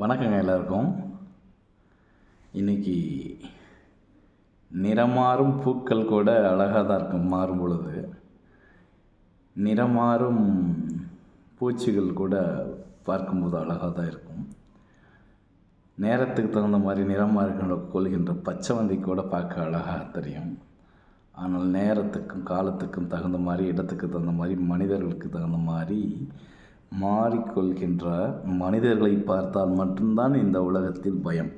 வணக்கங்க எல்லாருக்கும். இன்றைக்கி நிறமாறும் பூக்கள் கூட அழகாக தான் இருக்கும் மாறும் பொழுது. நிறமாறும் பூச்சிகள் கூட பார்க்கும்போது அழகாக தான் இருக்கும். நேரத்துக்கு தகுந்த மாதிரி நிறமாக இருக்கின்ற கொள்கின்ற பச்சைவந்தி கூட பார்க்க அழகாக தெரியும். ஆனால் நேரத்துக்கும் காலத்துக்கும் தகுந்த மாதிரி இடத்துக்கு தகுந்த மாதிரி மனிதர்களுக்கு தகுந்த மாதிரி மாறிக்கொள்கின்ற மனிதர்களை பார்த்தால் மட்டும்தான் இந்த உலகத்தில் பயம்.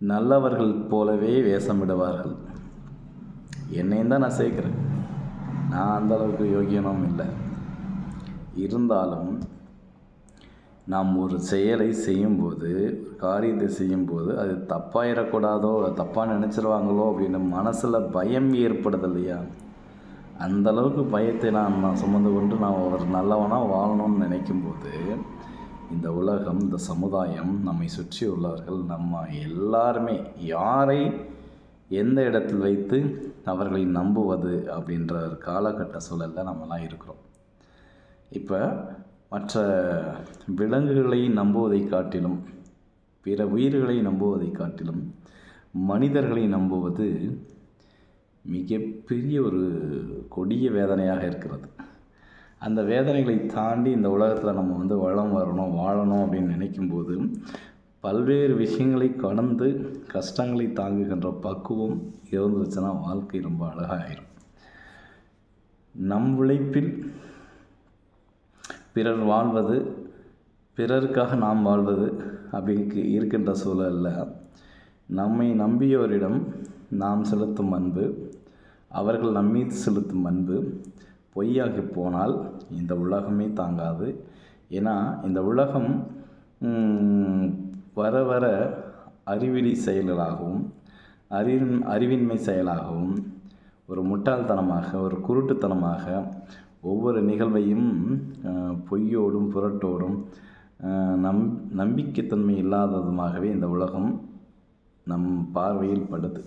நல்லவர்கள் போலவே வேஷமிடுவார்கள். என்னையும் தான் நான் சேர்க்குறேன். நான் அந்த அளவுக்கு யோகியனும் இல்லை. இருந்தாலும் நாம் ஒரு செயலை செய்யும்போது ஒரு காரியத்தை செய்யும்போது அது தப்பாயிடக்கூடாதோ தப்பாக நினச்சிருவாங்களோ அப்படின்னு மனசில் பயம் ஏற்படுது இல்லையா? அந்த அளவுக்கு பயத்தை நான் நான் சுமந்து கொண்டு நான் ஒரு நல்லவனாக வாழணும்னு நினைக்கும்போது இந்த உலகம் இந்த சமுதாயம் நம்மை சுற்றி உள்ளவர்கள் நம்ம எல்லாருமே யாரை எந்த இடத்தில் வைத்து அவர்களை நம்புவது அப்படின்ற ஒரு காலகட்ட சூழலில் நம்மலாம் இருக்கிறோம். இப்போ மற்ற விலங்குகளை நம்புவதை காட்டிலும் பிற உயிர்களை நம்புவதை காட்டிலும் மனிதர்களை நம்புவது மிகப்பெரிய ஒரு கொடிய வேதனையாக இருக்கிறது. அந்த வேதனைகளை தாண்டி இந்த உலகத்தில் நம்ம வந்து வளம் வரணும் வாழணும் அப்படின்னு நினைக்கும்போது பல்வேறு விஷயங்களை கடந்து கஷ்டங்களை தாங்குகின்ற பக்குவம் இருந்துச்சுன்னா வாழ்க்கை ரொம்ப அழகாயிரும். நம் உழைப்பில் பிறர் வாழ்வது பிறருக்காக நாம் வாழ்வது அப்படி இருக்கின்ற சூழலில் நம்மை நம்பியவரிடம் நாம் செலுத்தும் அன்பு அவர்கள் நம்மீது செலுத்தும் அன்பு பொய்யாகி போனால் இந்த உலகமே தாங்காது. ஏன்னா இந்த உலகம் வர வர அறிவிலி செயல்களாகவும் அறிவின் அறிவின்மை செயலாகவும் ஒரு முட்டாள்தனமாக ஒரு குருட்டுத்தனமாக ஒவ்வொரு நிகழ்வையும் பொய்யோடும் புரட்டோடும் நம் நம்பிக்கைத்தன்மை இல்லாததுமாகவே இந்த உலகம் நம் பார்வையில் படுது.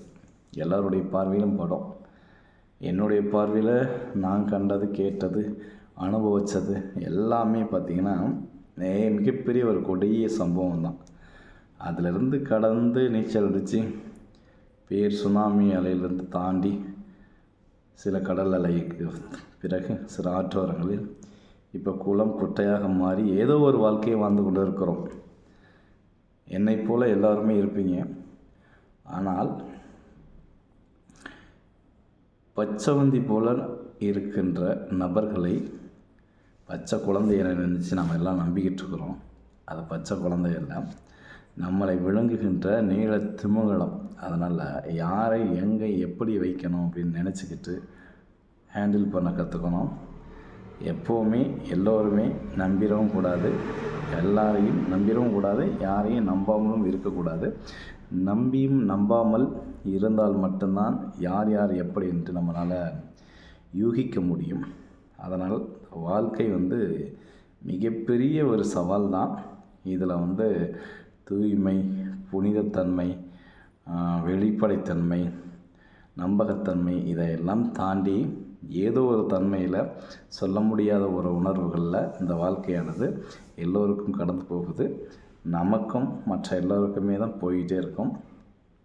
எல்லாருடைய பார்வையிலும் படும். என்னுடைய பார்வையில் நான் கண்டது கேட்டது அனுபவித்தது எல்லாமே பார்த்திங்கன்னா மிகப்பெரிய ஒரு கொடிய சம்பவம் தான் அதிலிருந்து கடந்து நீச்சல் அடித்து பேர் சுனாமி அலையிலிருந்து தாண்டி சில கடல் அலைக்கு பிறகு சில ஆற்றோரங்களில் இப்போ குளம் குட்டையாக மாறி ஏதோ ஒரு வாழ்க்கையை வாழ்ந்து கொண்டு இருக்கிறோம் என்னை போல் எல்லாருமே இருப்பீங்க. ஆனால் பச்சவந்தி போல இருக்கின்ற நபர்களை பச்சை குழந்தைய நினச்சி நம்ம எல்லாம் நம்பிக்கிட்டு இருக்கிறோம். அது பச்சை குழந்தை நம்மளை விளங்குகின்ற நீள திமுகலம். அதனால் யாரை எங்கே எப்படி வைக்கணும் அப்படின்னு நினச்சிக்கிட்டு ஹேண்டில் பண்ண கற்றுக்கணும் எப்போவுமே எல்லோருமே நம்பிடவும் கூடாது. எல்லாரையும் நம்பிடவும் கூடாது யாரையும் நம்பாமலும் இருக்கக்கூடாது. நம்பியும் நம்பாமல் இருந்தால் மட்டும்தான் யார் யார் எப்படி என்று நம்மளால் யூகிக்க முடியும். அதனால் வாழ்க்கை வந்து மிகப்பெரிய ஒரு சவால் தான் இதில் வந்து தூய்மை புனிதத்தன்மை வெளிப்படைத்தன்மை நம்பகத்தன்மை இதையெல்லாம் தாண்டி ஏதோ ஒரு தன்மையில் சொல்ல முடியாத ஒரு உணர்வுகளில் இந்த வாழ்க்கையானது எல்லோருக்கும் கடந்து போகுது. நமக்கும் மற்ற எல்லோருக்குமே தான் போயிட்டே இருக்கும்.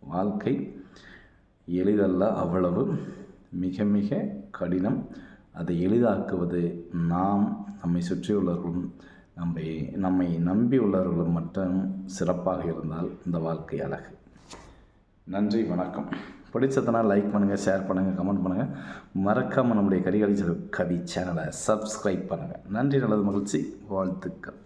வாழ்க்கை எளிதல்ல அவ்வளவு. மிக மிக கடினம். அதை எளிதாக்குவது நாம் நம்மை சுற்றியுள்ளவர்களும் நம்மை நம்மை நம்பி உள்ளவர்களும் மட்டும் சிறப்பாக இருந்தால் இந்த வாழ்க்கை அழகு. நன்றி வணக்கம். பிடிச்சதுனா லைக் பண்ணுங்கள் ஷேர் பண்ணுங்கள் கமெண்ட் பண்ணுங்கள் மறக்காமல் நம்முடைய கரிகாலி கவி சேனலை சப்ஸ்கிரைப் பண்ணுங்கள் நன்றி நல்லது மகிழ்ச்சி. வாழ்த்துக்கள்.